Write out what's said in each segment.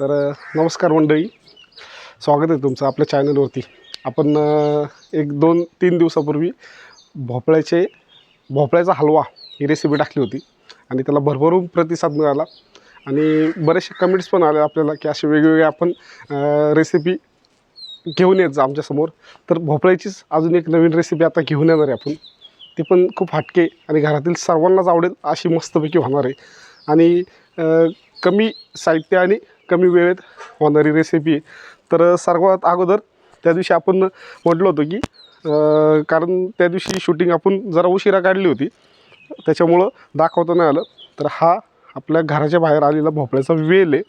तर नमस्कार मंडळी. स्वागत आहे तुमचं आपल्या चॅनलवरती. आपण एक दोन तीन दिवसापूर्वी भोपळ्याचे भोपळ्याचा हलवा ही रेसिपी टाकली होती आणि त्याला भरभरून प्रतिसाद मिळाला आणि बरेचसे कमेंट्स पण आले आपल्याला की असे वेगवेगळे आपण रेसिपी घेऊन येत जा आमच्यासमोर तर भोपळ्याचीच अजून एक नवीन रेसिपी आता घेऊन येणार आहे आपण. ती पण खूप हटके आणि घरातील सर्वांनाच आवडेल अशी मस्तपैकी होणार आहे. आणि कमी साहित्य आणि कमी वेळेत होणारी रेसिपी तर सर्वात अगोदर त्या दिवशी आपण म्हटलं होतं की कारण त्या दिवशी शूटिंग आपण जरा उशिरा काढली होती. त्याच्यामुळं दाखवता नाही आलं. तर हा आपल्या घराच्या बाहेर आलेला भोपळ्याचा वेल आहे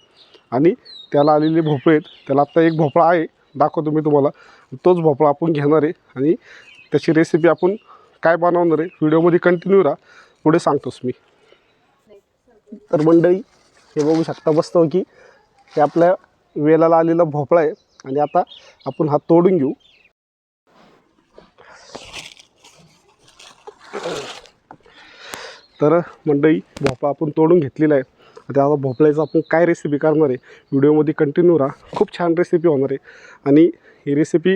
आणि त्याला आलेले भोपळे आहेत. त्याला आत्ता एक भोपळा आहे. दाखवतो मी तुम्हाला. तोच भोपळा आपण घेणार आहे आणि त्याची रेसिपी आपण काय बनवणार आहे व्हिडिओमध्ये कंटिन्यू राहा. पुढे सांगतोच मी. तर मंडळी हे बघू शकता बसतो की हे आपल्या वेलाला आलेला भोपळा आहे. आणि आता आपण हा तोडून घेऊ. तर मंडळी भोपळा आपण तोडून घेतलेला आहे. आता आता भोपळ्याचं आपण काय रेसिपी करणार आहे व्हिडिओमध्ये कंटिन्यू राहा. खूप छान रेसिपी होणार आहे. आणि ही रेसिपी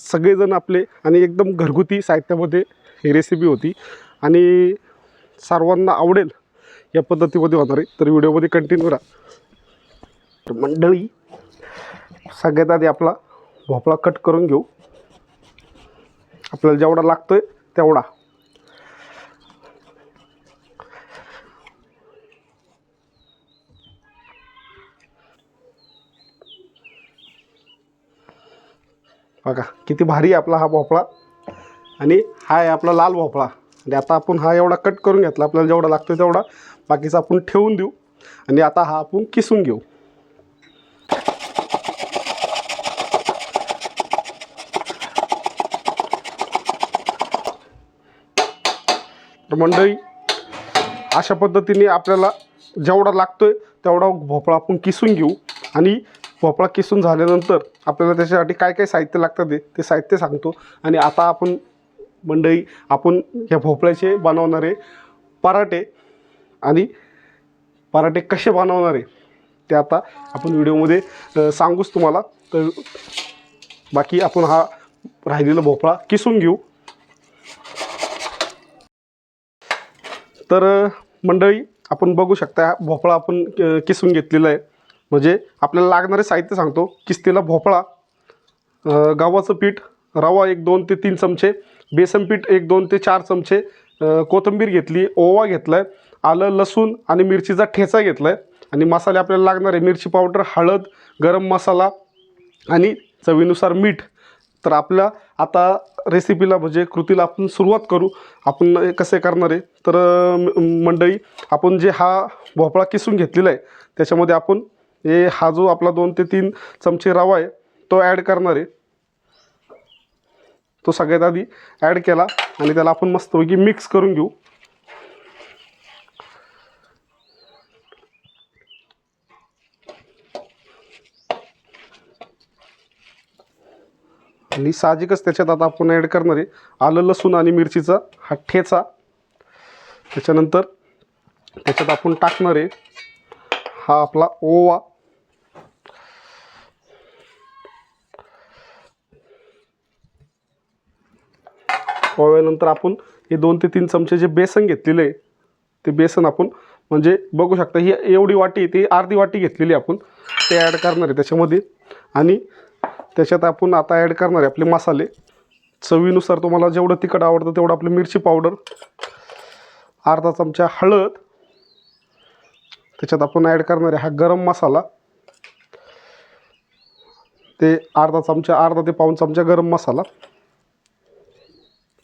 सगळेजण आपले आणि एकदम घरगुती साहित्यामध्ये ही रेसिपी होती. आणि सर्वांना आवडेल या पद्धतीमध्ये होणार आहे. तर व्हिडिओमध्ये कंटिन्यू राहा. तर मंडळी सगळ्यात आधी आपला भोपळा कट करून घेऊ. आपल्याला जेवढा लागतोय तेवढा. बघा किती भारी आहे आपला हा भोपळा. आणि हा आहे आपला लाल भोपळा. आणि आता आपण हा एवढा कट करून घेतला. आपल्याला जेवढा लागतो तेवढा. बाकीचा आपण ठेवून देऊ. आणि आता हा आपण किसून घेऊ. तर मंडळी अशा पद्धतीने आपल्याला जेवढा लागतो आहे तेवढा भोपळा आपण किसून घेऊ. आणि भोपळा किसून झाल्यानंतर आपल्याला त्याच्यासाठी काय काय साहित्य लागतं ते ते साहित्य सांगतो. आणि आता आपण मंडळी आपण ह्या भोपळ्याचे बनवणारे पराठे आणि पराठे कसे बनवणारे ते आता आपण व्हिडिओमध्ये सांगूच तुम्हाला. तर बाकी आपण हा राहिलेला भोपळा किसून घेऊ. तर मंडळी आपण बघू शकता भोपळा आपण किसून घेतलेला आहे. म्हणजे आपल्याला लागणारे साहित्य सांगतो किस्तीला भोपळा गव्हाचं पीठ रवा एक दोन ते तीन चमचे बेसन पीठ एक दोन ते चार चमचे कोथिंबीर घेतली ओवा घेतला आहे आलं लसूण आणि मिरचीचा ठेचा घेतला आहे आणि मसाले आपल्याला लागणार आहे मिरची पावडर हळद गरम मसाला आणि चवीनुसार मीठ. तर आपल्या आता रेसिपीला म्हणजे कृतीला आपण सुरुवात करू. आपण कसे करणार आहे? तर मंडळी आपण जे हा भोपळा किसून घेतलेला आहे त्याच्यामध्ये आपण हे हा जो आपला दोन ते तीन चमचे रवा आहे तो ॲड करणार आहे. तो सगळ्यात आधी ॲड केला आणि त्याला आपण मस्तपैकी मिक्स करून घेऊ. आणि साहजिकच त्याच्यात आता आपण ॲड करणार आहे. आलं लसूण आणि मिरचीचा हा ठेचा. त्याच्यानंतर त्याच्यात आपण टाकणार आहे हा आपला ओवा. ओव्यानंतर आपण हे दोन ते तीन चमचे जे बेसन घेतलेले आहे ते बेसन आपण म्हणजे बघू शकता ही एवढी वाटी आहे ती अर्धी वाटी घेतलेली आपण ते ॲड करणार आहे त्याच्यामध्ये. आणि त्याच्यात आपण आता ॲड करणार आहे आपले मसाले. चवीनुसार तुम्हाला जेवढं तिखट आवडतं तेवढं आपली मिरची पावडर अर्धा चमचा हळद. त्याच्यात आपण ॲड करणार आहे हा गरम मसाला. ते अर्धा चमचा अर्धा ते पाऊन चमचा गरम मसाला.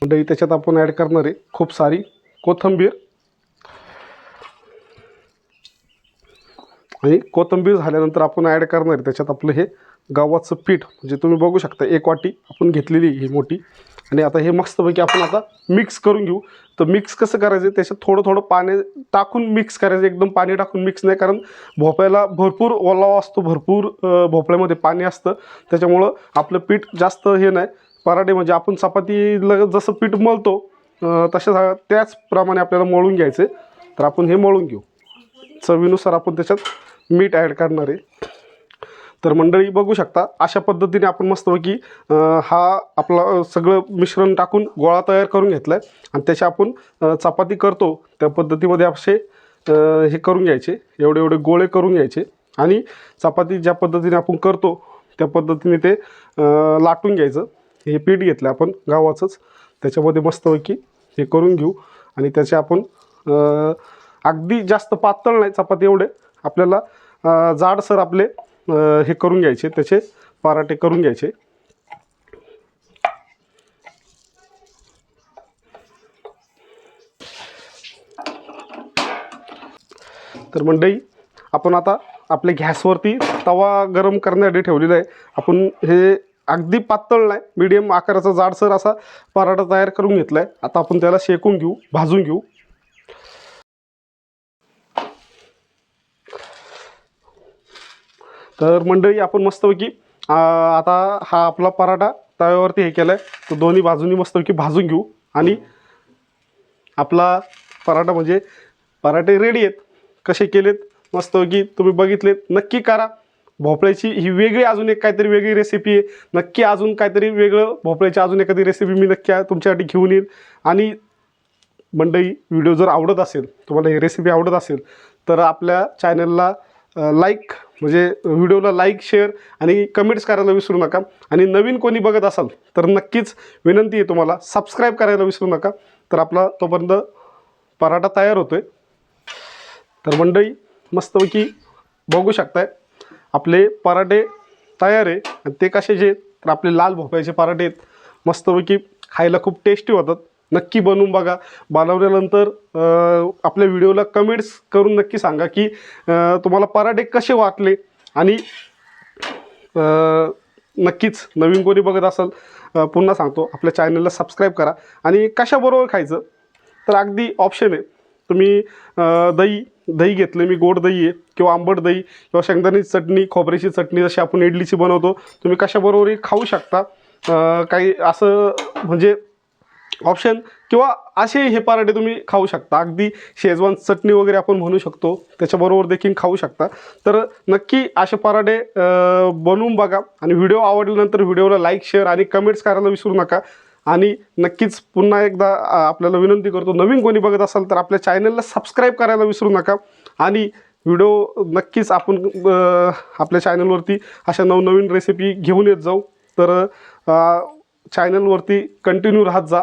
दही त्याच्यात आपण ॲड करणार आहे खूप सारी कोथिंबीर. म्हणजे आणि कोथिंबीर झाल्यानंतर आपण ॲड करणार आहे. त्याच्यात आपलं हे गव्हाचं पीठ म्हणजे तुम्ही बघू शकता एक वाटी आपण घेतलेली ही मोठी. आणि आता हे मस्तपैकी आपण आता मिक्स करून घेऊ. तर मिक्स कसं करायचं? त्याच्यात थोडं थोडं पाणी टाकून मिक्स करायचं. एकदम पाणी टाकून मिक्स नाही कारण भोपळ्याला भरपूर ओलावा असतो भरपूर भोपळ्यामध्ये पाणी असतं. त्याच्यामुळं आपलं पीठ जास्त हे नाही. पराठे म्हणजे आपण चपातीला जसं पीठ मळतो तशा त्याचप्रमाणे आपल्याला मळून घ्यायचं. तर आपण हे मळून घेऊ. चवीनुसार आपण त्याच्यात मीठ ॲड करणार आहे. तर मंडळी बघू शकता अशा पद्धतीने आपण मस्तपैकी हा आपला सगळं मिश्रण टाकून गोळा तयार करून घेतला आहे आणि त्याची आपण चपाती करतो. त्या पद्धतीमध्ये असे हे करून घ्यायचे. एवढे एवढे गोळे करून घ्यायचे. आणि चपाती ज्या पद्धतीने आपण करतो त्या पद्धतीने ते लाटून घ्यायचं. हे पीठ घेतलं आपण गावाचंच त्याच्यामध्ये मस्तपैकी हे करून घेऊ. आणि त्याचे आपण अगदी जास्त पातळ नाही चपाती एवढे. आपल्याला जाडसर आपले हे करून घ्यायचे त्याचे पराठे करून घ्यायचे. तर मंडई आपण आता आपल्या गॅसवरती तवा गरम करण्यासाठी ठेवलेला आहे. आपण हे अगदी पातळ नाही मीडियम आकाराचा जाडसर असा पराठा तयार करून घेतला आहे आता आपण त्याला शेकून घेऊ भाजून घेऊ. तर मंडळी आपण मस्तपैकी आता हा आपला पराठा तव्यावरती हे केला आहे तो दोन्ही बाजूनी मस्तपैकी भाजून घेऊ आणि आपला पराठा म्हणजे पराठे रेडी आहेत. कसे केलेत? मस्तपैकी तुम्ही बघितलेत. नक्की करा. भोपळ्याची ही वेगळी अजून एक काहीतरी वेगळी रेसिपी आहे. नक्की अजून काहीतरी वेगळं भोपळ्याची अजून एखादी रेसिपी मी नक्की तुमच्यासाठी घेऊन येईल. आणि मंडळी व्हिडिओ जर आवडत असेल तुम्हाला ही रेसिपी आवडत असेल तर आपल्या चॅनलला लाईक म्हणजे व्हिडिओला लाईक शेअर आणि कमेंट्स करायला विसरू नका. आणि नवीन कोणी बघत असाल तर नक्कीच विनंती आहे तुम्हाला सबस्क्राईब करायला विसरू नका. तर आपला तोपर्यंत पराठा तयार होतो आहे तर मंडळी मस्तपैकी बघू शकताय आपले पराठे तयार आहे. आणि ते कशाचे जे तर आपले लाल भोपळ्याचे पराठे आहेत. मस्तपैकी खायला खूप टेस्टी होतात. नक्की बनवून बघा. बनवल्यानंतर आपल्या व्हिडिओला कमेंट्स करून नक्की सांगा की तुम्हाला पराठे कसे वाटले? आणि नक्कीच नवीन कोणी बघत असाल पुन्हा सांगतो आपल्या चॅनलला सबस्क्राईब करा. आणि कशाबरोबर खायचं? तर अगदी ऑप्शन आहे. तुम्ही दही दही घेतलं मी गोड दही आहे किंवा आंबट दही किंवा शेंगदाण्याची चटणी खोबऱ्याची चटणी जशी आपण इडलीची बनवतो तुम्ही कशाबरोबरही खाऊ शकता. काही असं म्हणजे ऑप्शन किंवा असे हे पराठे तुम्ही खाऊ शकता. अगदी शेजवान चटणी वगैरे आपण म्हणू शकतो. त्याच्याबरोबर देखील खाऊ शकता. तर नक्की असे पराठे बनवून बघा. आणि व्हिडिओ आवडल्यानंतर व्हिडिओला लाईक शेअर आणि कमेंट्स करायला विसरू नका. आणि नक्कीच पुन्हा एकदा आपल्याला विनंती करतो नवीन कोणी बघत असाल तर आपल्या चॅनलला सबस्क्राईब करायला विसरू नका. आणि व्हिडिओ नक्कीच आपण आपल्या चॅनलवरती अशा नवनवीन रेसिपी घेऊन येत जाऊ. तर चॅनलवरती कंटिन्यू राहत जा.